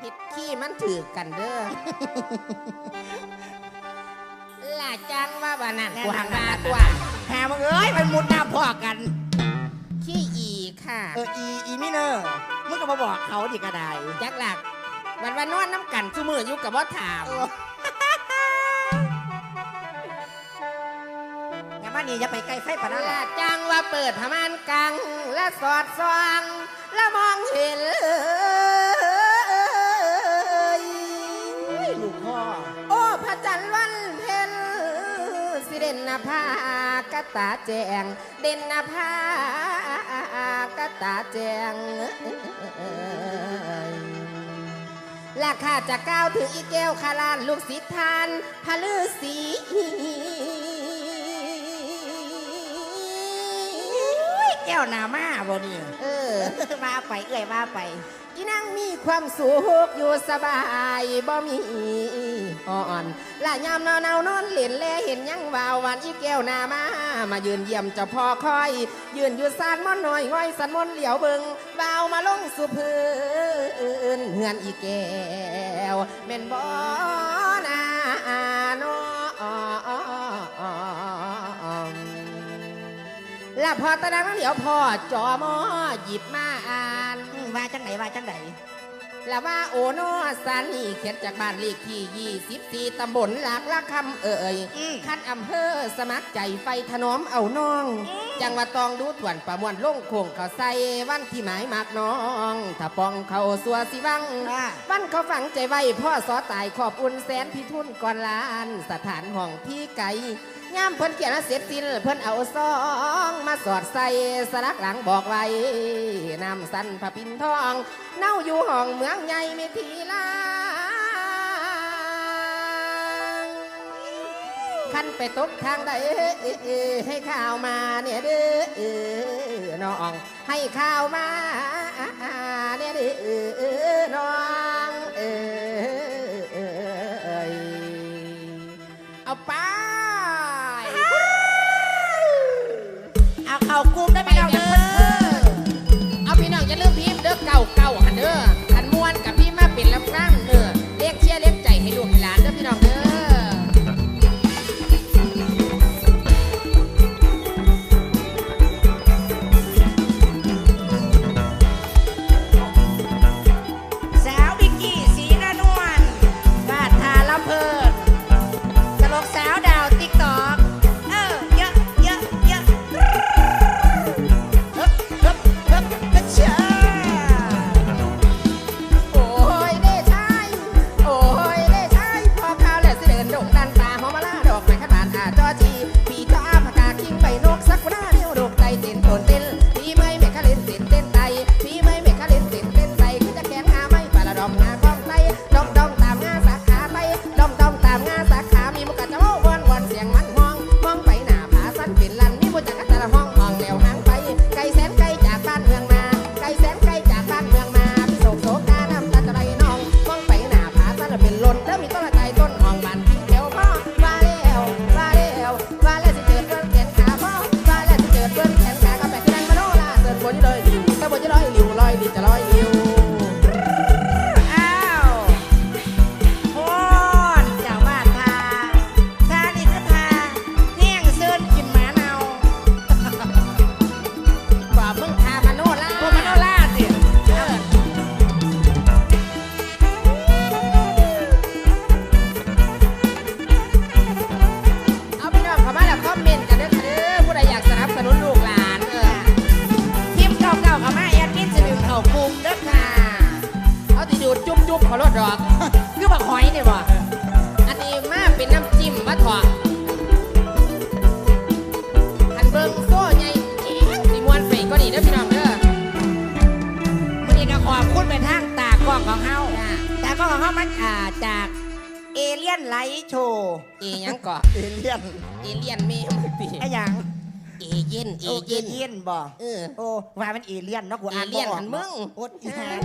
ผิดขี้มันถือกันเด้อล่าจังว่าบ้านั่นกวางบาตัวหามึงเอ้ยมันมุดหน้าพ่อกัน ขี้อีค่ะ เอออีอีมิเนอร์มึงก็มาบอกเขาดิกระไดจักหลักวันวันนอนน้ำกันซุมืออยู่กับว่าถามอย่ามานี่อย่าไปใกล้ไฟปะนั่นล่าจังว่าเปิดพมานกังและสอดส่องและมองเห็น โอ้พระจันทร์วันเพ็ญสิเด่นนภากะตาแจง เด่นนภากะตาแจงราคาจะก้าวถึงอีแก้วคาลานลูกศิษย์ทานพระฤาษีแก้วหนามาบ่นี่เออมาไปเอ้ยมาไป อีนั่งมีความสุขอยู่สบายบ่มีอ่อนละยามนาวหนานอนเล่นแลเห็นยังวาววันอีแก้วนามา มายืนเยี่ยมเจ้าพ่อคอย ยืนอยู่ซานมอนน้อยง่อยสันมอนเหลียวเบิงวาวมาลงสุพื้นเฮือนอีแก้วแม่นบ่นาโน และพอตะนังเหลียวพ่อจอมอหยิบมาอ่านอืมว่าจังไหนว่าจังไหนแล้วว่าโอโนสันนี่เขียนจากบ้านเลขที่ 24 ตำบลหลากละคำเอ่ยอืม คันอำเภอสมัครใจไฟถนอมเอาน้องจังว่าตองดูถวนประมวลลงโคงเขาใส่วันที่หมายมากน้อง ถ้าปองเขาสัวสิวัง ว่าวันเขาฝังใจไว้พ่อสอตายขอบอุ่นแสนพิทุนก่อนล้าน สถานห้องพี่ไก่ ย่ามเพิ่นเขียนเสร็จสิ้นเพิ่นเอาซองมาสอดใส่สลักหลังบอกไว้นำสันพระปินทอง เน่าอยู่ห้องเมืองใหญ่ไม่ทีลางขันไปตกทางใดให้ข่าวมาเนี่ยเด้อน้อง ให้ข่าวมาเนี่ยเด้อน้อง รถดอกคือบักหอยนี่บ่อันนี้มาเป็นน้ำจิ้มมาถอดหันเบิ้งโซ่ใหญ่เอ๊ะสีมวนไปก็ดีเด้อพี่น้องเด้อมื้อนี้ก็ขอบคุณไปทางตากล้องของเฮาจ้าตากล้องของเฮามันอ่าจากเอเลียนไลท์โชว์เอหยังก่อเอเลียนเอเลียนเมย์มาปีไอ้หยัง เอเย็นเอโอเอเย็นเลียนบ่เออ โอ้ว่ามันเอเลียนเนาะกูอ่านเอเลี่ยนบ่ออกหันมึงโอดอีหาน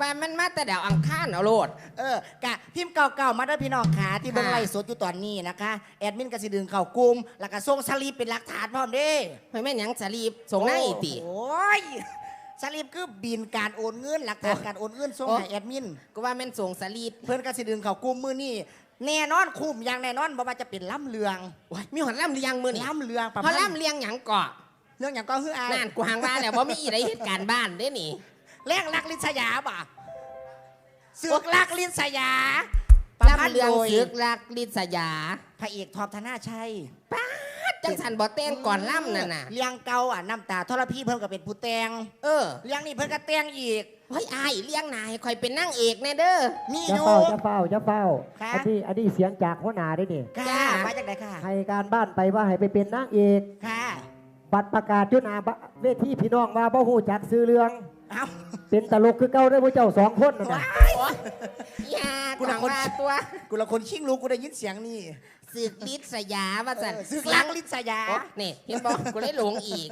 ว่ามันมาแต่ดาวอังคารเอาโลด เออกะพิมพ์เก่าๆมาเด้อพี่น้องขาที่เบิ่งค่ะ ไลฟ์สดอยู่ตอนนี้นะคะ แอดมินก็สิดึงเข้ากลุ่มแล้วก็ส่งสลิปเป็นหลักฐานพร้อมเด้เฮ้ยแม่นหยังสลีปส่งหน้าอีติ โอ้ยสลิปคือบินการโอนเงินหลักฐานการโอนเงินส่งโอ้ ให้แอดมิน ก็ว่าแม่นส่งสลีดเพื่อนก็สิดึงเขากลุ่มมือนี่ แน่นอนคุ้มอย่างแน่นอนบ่ว่าจะเป็นล่ำเลืองโอ้ยมีหอนล่ำเลียงมือนี่ล่ำเลืองประเขามาณล่ำเลียงหยังเกาะเรื่องอย่างก็คืออายนั่นกูหางว่าแล้วว่ามีอีไรเหตุการณ์บ้านเด้นี่แลกลักลินสยาบ่ะเสือกลักลินสยาประพันล่ำธ์เลียงโดยซึกลักลิศยาพระเอกทอมธนาชัยจังสันบ่แต่งก่อนล่ำนั่นน่ะเลี้ยงเก่าอะน้ำตาทรพีเพิ่มกับเป็นผู้แต่งเออ เลี้ยงนี่เพิ่นก็แต่งอีก เฮ้ยอายเลี้ยงนายคอยเป็นนั่งเอกแน่เด้อ มีออยู่ย่าเฝ้าอย่าเฝ้าอย่าเฝ้าค่ะ อันนี้อันนี้เสียงจากหัวหน้าได้นี่ค่ะจ้ามาจากไหนค่ะ ให้การบ้านไปว่าให้ไปเป็นนางเอกค่ะ บัตรประกาศจุนาบะเวทีพี่น้องว่าบ่ฮู้จักซื้อเรื่องเอ้าเป็นตลกคือเก่าได้อพวกเจ้าสองคนนั่นน่ะโอ๊ยอยากูกูละหางคน ว่าตัว กูละคนชิงลูกกูได้ยินเสียงนี่ สึกลิศยาว่าสันเออเสือกลักลินสยา โอ๊ะนี่เห็นบอกกูได้หลงอีก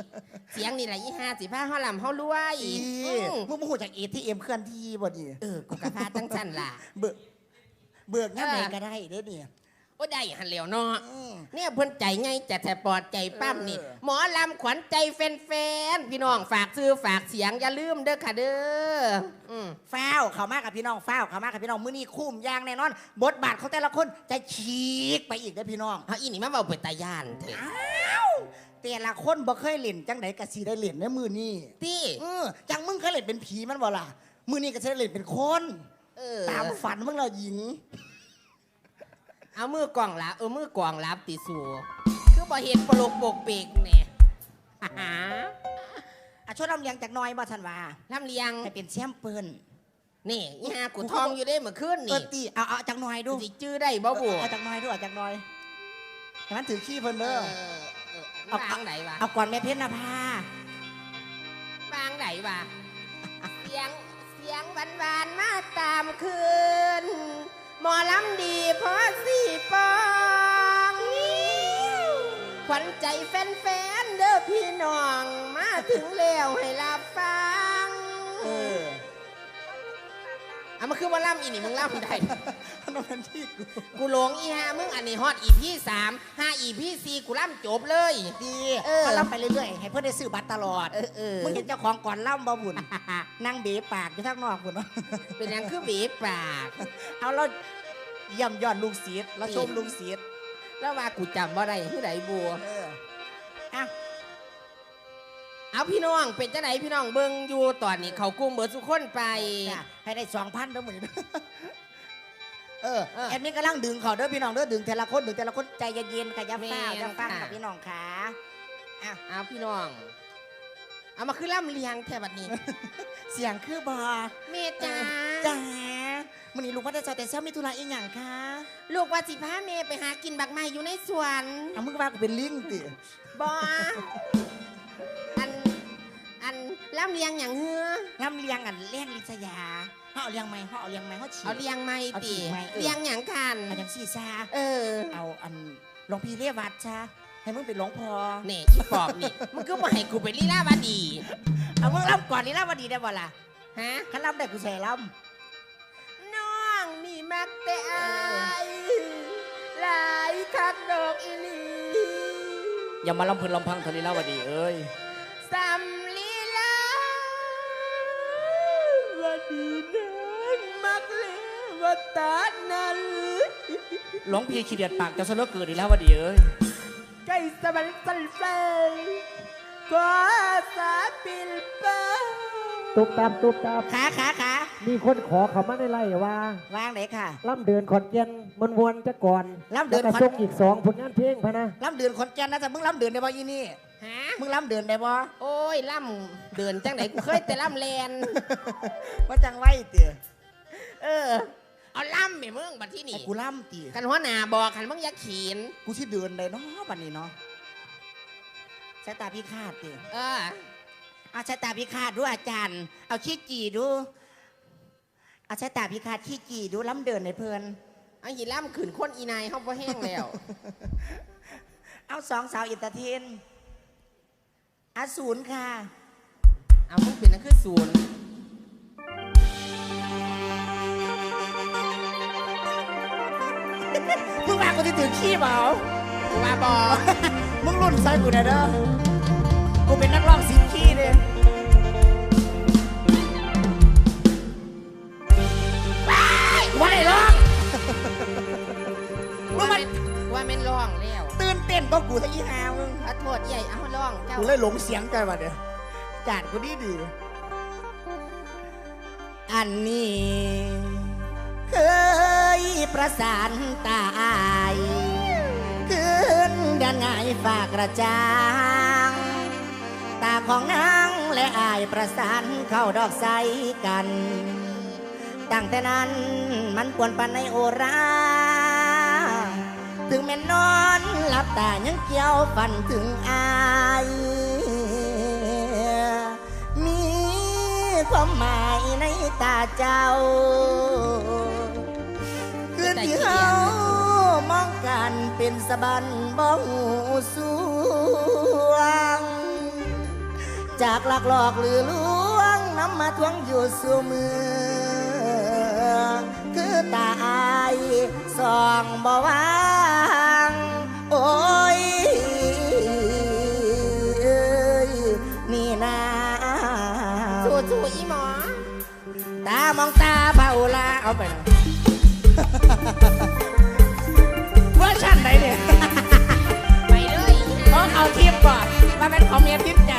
เสียงนี่แหละยี่ห้าสิบห้าห้าลำห้ารวยอีอืมมึงมาหูจากเอทีเอ็มเคลื่อนที่บ่ดีเออกูกระพาตั้งสันล่ะ เบิกเบิกง่ายไหนเออก็ได้เด้เนี่ย โอ้ได้หันเหลียวเนาะอืมเนี่ยเพิ่นใจไงจะแต่ปลอดใจปั้มนี่เออหมอลำขวัญใจแฟนๆพี่น้องฝากซื้อฝากเสียงอย่าลืมเด้อค่ะเด้ออืมฟ้าวเขามากับพี่น้องฟ้าวเขามากับพี่น้องมื้อนี้คุ้มอย่างแน่นอน บทบาทของแต่ละคนจะฉีกไปอีกเด้อพี่น้องเอาอีนี่มาเบาเปิดตาย่านเถอะอ้าวแต่ละคนบ่เคยเล่นจังไดก็สิได้เล่นในมือนี้ตี้เออจังมึงเคยเล่นเป็นผีมันบ่ล่ะมือนี้ก็จะได้เล่นเป็นคนเออตามฝันมึงเราหญิง เอามือกล่องลับเออมือกล่องลับติสูคือบ่เห็นปลกปกเปกเนี่ยอะช่วยลำเลียงจากหน้อยบ่ทันว่าลำเลียงให้เป็นแชมเปิลนี่ยี่ห้ากูทองอยู่ได้เมื่อคืนเอนี่อตีเอาเอาจากหน้อยดูสิจื้อได้บ่บุเอาจากหน้อยดูเอาจากหน้อยให้มันถือขี้เพิ่นเอเด้ออเออเอาวางไหนวะเอาก่อนแม่เพชรนภาวางไหนวะเสียงเสียงหวานหวานๆมาตามคืน หมอลำดีเพราะสี่ปองขวัญใจแฟนๆเด้อพี่น้อง มาถึงแล้วให้รับฟัง เอามาคือว่าล่ำอีนี่มึงล่ำได้นั่นเป็นที่กูกูหลงอีฮามึงอันนี้ฮอตอีพี่สามห้าอีพี่สี่กูล่ำจบเลยดีเออมาล่ำไปเรื่อยๆให้เพื่อนได้ซื้อบัตรตลอดเออเออมึงเห็นเจ้าของก่อนล่ำบ่บุญนั่งเบปากอยู่ทางนอกบุญเป็นหยังคือบีบปาก เอาเราเย่ำยอดลุงเสียดเราชมลุงเสียดแล้วว่ากูจำว่าได้ที่ไหนบัวเอออะ เอาพี่น้องเป็นจังไหนพี่น้องเบิ่งอยู่ตอนนี้เขากลุ้มเบิดสุกคนไป จ้ะให้ได้สองพันเด้อหมือนเออเออแอดมินกำลังดึงเขาเด้อพี่น้องเด้อดึงแต่ละคนดึงแต่ละคนใจเย็นๆค่ะอย่าแม่ฟ้าวนอย่าฟ้าวค่ะกับพี่น้องขาเอาพี่น้อง เอามาคือล่ำเลียงแค่บัดนี้ เสียงคือบอเมจ้าจ้ามันนี้ลุงพัดใจแต่เช้ามีธุระอีกอย่างคะลูกว่าสิพาเมไปหากินบักไม้อยู่ในสวนเอามึงว่ากูเป็นลิงติบออัน อันล่ำเลียงอย่างเฮือล่ำเลียงอันเลี้ยงลิศยาเขาเอาเลี้ยงไหมเขาเอาเลี้ยงไหมเขาฉีเอาเลียงไม้เอาติฉีกไม้เออ เลียงอย่างคัน เอาอย่างสี่ซาเออเอาอันหลวงพี่เรียวัดชาให้มึงเป็นหลวงพ่อนี่อีปอบนี่มึงก็บ่ให้กูไปลีลาวาดีเอามึงล่ำก่อนนี่ล่ำวันดีได้บ่ล่ะฮะขันล่ำได้กูใส่ล่น้องนี่มักแต่อายหลายคักดอกอีหลีำอย่ามาล่ำพื้นลำพังเทลีล่าวดีเอ้ย ตานั้นหลวงพี่ขี้เดียดปากจะเสลอเกิดอีกแล้ววดีเอ้ยใจสมันสันเฟยขอสาปิลเปาตุบตับตุบตับขาขาขามีคนขอเขามาในไล่ว่าวางไหนค่ะล่ำเดินขอนแก่นมวนวนๆจะก่อนล่ำเดินแล้วก็ขอนส่งอีกสองผลงานเพลงพะนะล่ำเดือนขอนแก่นนะแต่มึงล่ำเดือนได้บ่ยี่นี่ฮะมึงล่ำเดือนได้บ่โอ้ยล่ำเดินจังไหนกูเคยแต่ล่ำแลนว่าจังไว้เตี๋ยเออ เอาล่ำไปมึงบัดที่ไอ้นี่กูล่ำตีกันหัวหน้าบอกกันมึงอย่าเขีนกูที่เดือนได้เนาะบัดนี้เนาะสายตาพิฆาตตีเออเอาสายตาพิฆาตดูอาจารย์ เอาขี้จีดูเอาสายตาพิฆาตขี้จีดูล่ำเดินในเพลินเอาหีล่ำขืนคนอีนายเขาพอแห้งแล้ว เอาสองสาวอินเตอร์เทนอาศูนย์ค่ะ เอามึงเป็นนักคือศูนย์ กูที่ถือขี้เบากูมาบอกมึงรุ่นใส่กูแน่เด้อกูเป็นนักร้องสิบขี้เลยว่าได้ร้องมึงมันว่าแม่นร้องแล้ว ตื่นเต้นก็กูทะยี่หามึงขอโทษใหญ่เอาร้องเจ้ากูเลยหลงเสียงไปว่ะเด้อจานกูดีดีอันนี้คือ ยประสานตายขึ้นดันไงฝากกระจางตาของนางและอายประสานเข้าดอกใสกัน ตั้งแต่นั้นมันปวนปันในโอราถึงแม่นอนหลับตายังเกี่ยวฝันถึงอายมีความหมายในตาเจ้า นที่เขามองกันเป็นสบันบ่หูสวง จากหลักหลอกหรือลวงน้ำมาทวงอยู่สู่มือ คือตาอายสองบ่วางโอ้ยนี่นาจู่ๆอีหมอ ตามองตาเบาลาเอาไปเนาะ เพื่อชันไหนเนี่ยไปเลย เพราะเอาทิปก่อนว่าเป็นของเมียทิพย์ใจ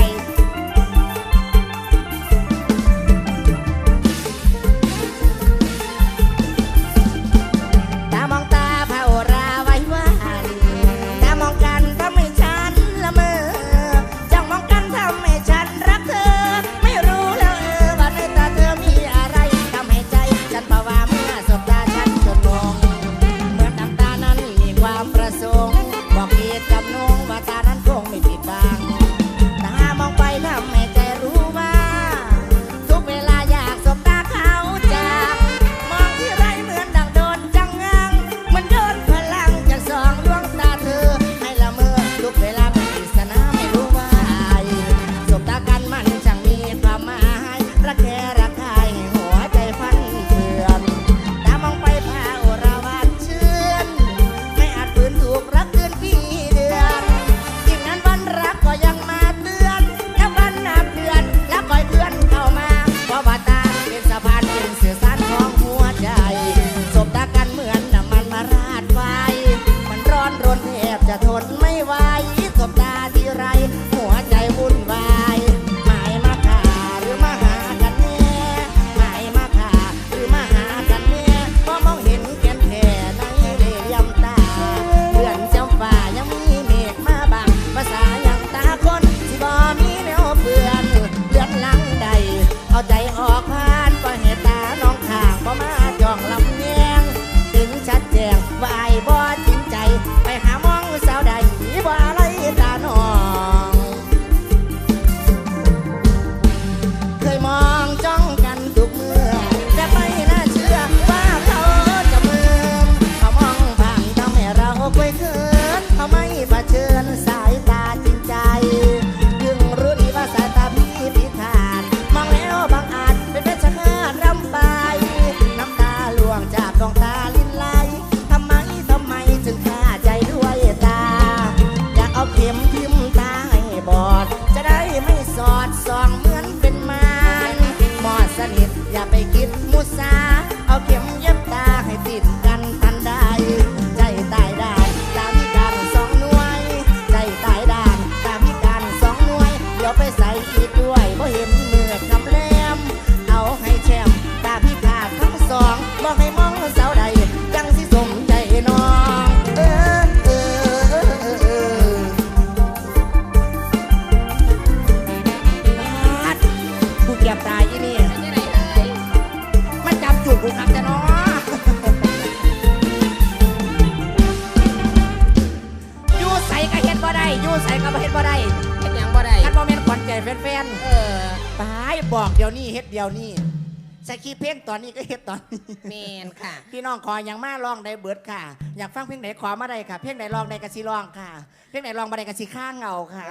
พี่น้องขออย่างมาลองได้เบิดค่ะ อยากฟังเพลงไหนขอมาได้ค่ะ เพลงไหนลองได้กะชิลองค่ะ เพลงไหนลองมาได้กะสิข้างเงาค่ะ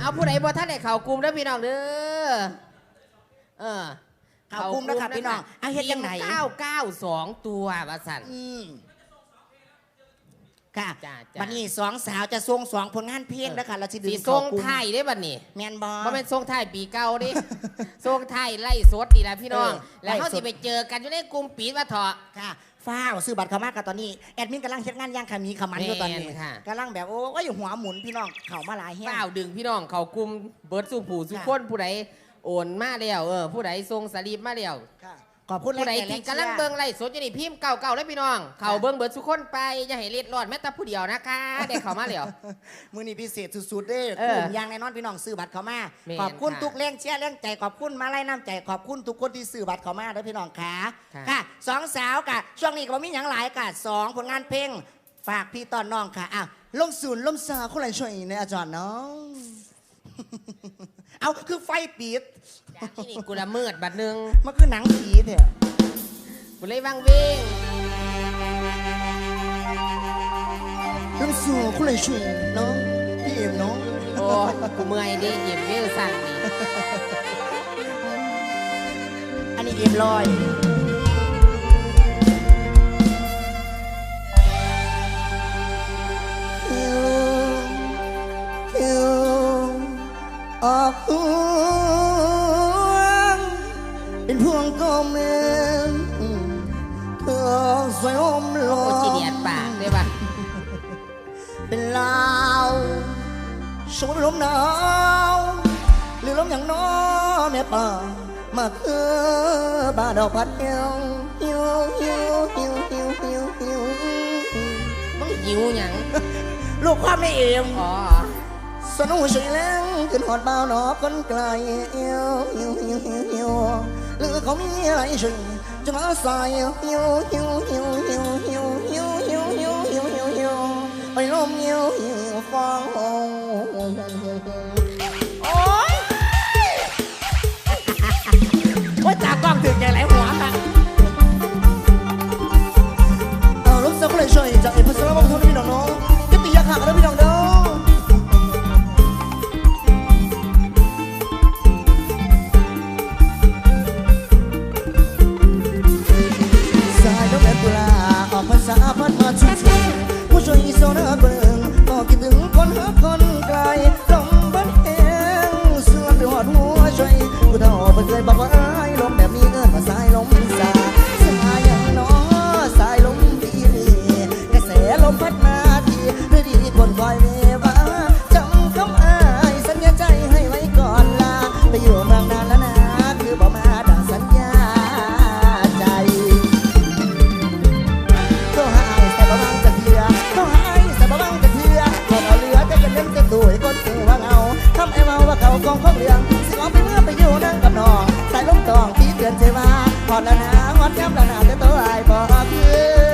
เอาผู้ในบ่ท่านไหนเขากลุ่มแล้วพี่น้องเด้อเออเขากลุ่มนล้วค่ะพี่น้องอเฮ็ดยังไหน เก้าเก้าสองตัวประสัน อืม สองสาวจะทรงสองผลงานเพลงนะคะเราจะดึสีงทรงเข้ากลุ่มไทยได้บัดนี้แมนบอบ่เป็นทรงไทยปีเก่าดิ ทรงไทยไล่สดดีละพี่น้อง เออแล้วเขาไล่สด สิไปเจอกันอยู่ในกลุ่มปีดว่าเถาะ ค่ะฟ้าวซื้อบัตรเข้ามากันตอนนี้แอดมินกำลังเช็ดงานย่างขามีขามันอยู่ตอนนี้แม่นค่ะ กำลังแบบโอ้ยหัวหมุนพี่น้องเข่ามาหลายแห้ง เป้าดึงพี่น้องเขากลุ่มเบิร์ดสู่ผู้สู่ค่ะคนผู้ใดโอนมาแล้วเออผู้ใดทรงสลิปมาแล้ว ค่ะ ขอบคุณผู้ใดแรงใจที่แรงกำลังชียร์เบิ่งไล่สดอยู่นี่พิมพ์เก่าๆแล้วพี่น้อง เขาเบิ่งเบิร์ดสุคนไปอย่าให้เล็ดรอดแม้แต่ผู้เดียวนะคะได้เขามาแล้วมือนี้พิเศษสุดๆเด้อเออกลุ่มยางแน่นอนพี่น้องซื้อบัตรเข้ามาแม่นขอบคุณค่ะทุกแรงเชียร์แรงใจขอบคุณมาไล่น้ำใจขอบคุณทุกคนที่ซื้อบัตรเข้ามาเด้อพี่น้องค่ะค่ะค่ะสองสาวกะช่วงนี้ก็บ่มีหยังหลายกะสองผลงานเพลงฝากพี่ตอนน้องค่ะอ้าวลงศูนย์ลมซาคนไรช่วยในอาจารย์น้อง เอาคือไฟปิดจากที่นี่กูละเมิดบัดหนึงมันคือหนังผีเถอะกูเลยวังเวงลมสู่คนไรช่วยน้องพี่เอ็มน้องโอ้กูเมื่อยดิเยี่ยมเวลสั่นดิอันนี้เอ็มลอย ชมลมหนาวหรือลมอย่างน้อแม่ป่ามาคือบาดอกพัดเหี่ยวหิวหิวหิวหิวหิวหิวมึงหิวหยังลูกความไม่เอ็มอ๋อสนุกช่วยแรงขึ้นหอดเบาหนอคนไกลเอียวหิวหิวหิวหิวหรือเขามีอะไรช่วยจะมาใส่หิวหิวหิวหิวหิวหิวหิวหิวหิวหิวหิวหิวไปลมหิวหิวฟองากล้องถึงใหญ่หลายหัวค่ะเอารถเซอร์ก็เลยช่วยจากเอพิสซอร์มาทุน หัวใจผู้เฒ่าเพิ่นเคยบอกว่าอ้ายลมแบบนี้เอิ้นว่าสายลมสาย ว่าหอดแล้วนะงอดย้ำแล้วนะแต่ตัวไอ้บอกคือ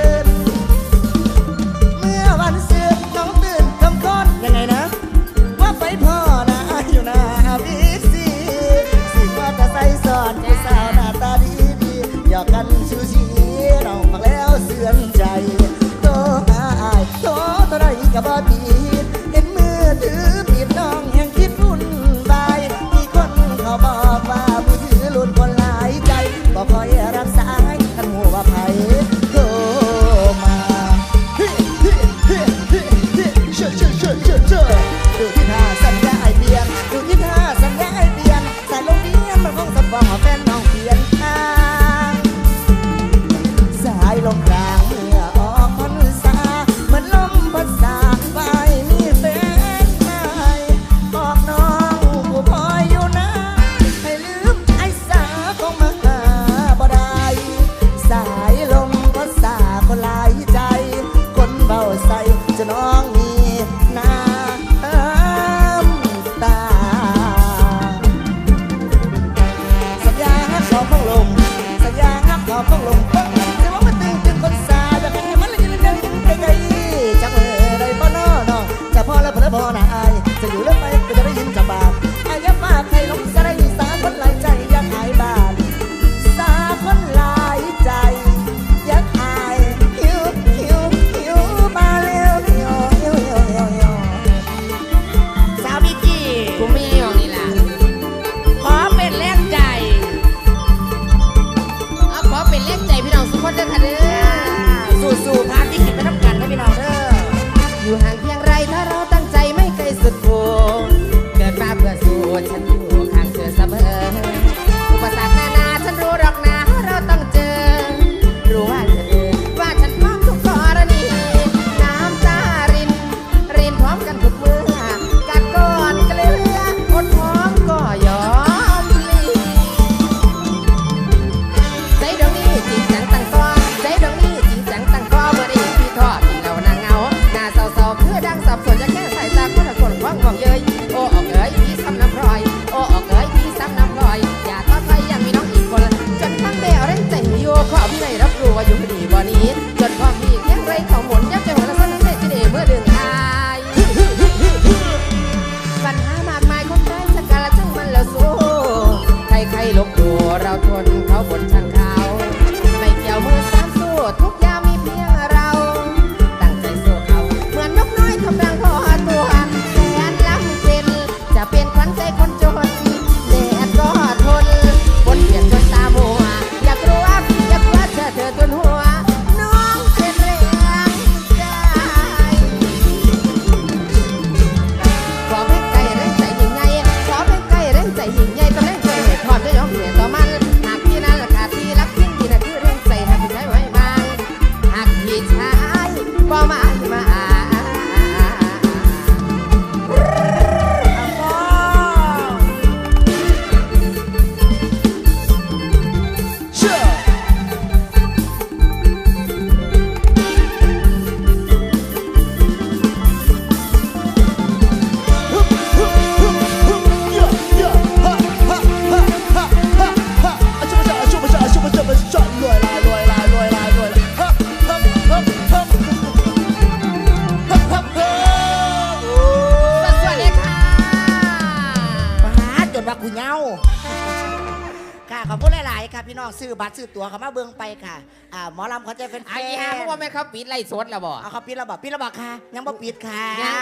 บัตรซื้อตั๋วเขามาเบิ่งไปค่ะอ่าหมอลำเขาใจะเป็นไอ้ย่าเพราะว่าแม่นครับปิดไล่สดแล้วบอาเขาปิดระบอกปิดระบอกค่ะ ยังบ่ปิดค่ะยัง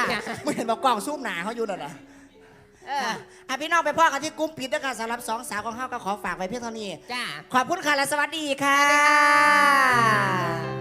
ไม่เห็นบอกกล่องซูมหนาเขาอยู่น่นน่ะ เออ ค่ะอะพี่น้องไปพ่อกันที่กุ้มปิดด้วยกันสำหรับสองสาวของเฮาก็ขอฝากไว้เพียงเท่านี้ จ้า ขอบคุณค่ะและสวัสดีค่ะ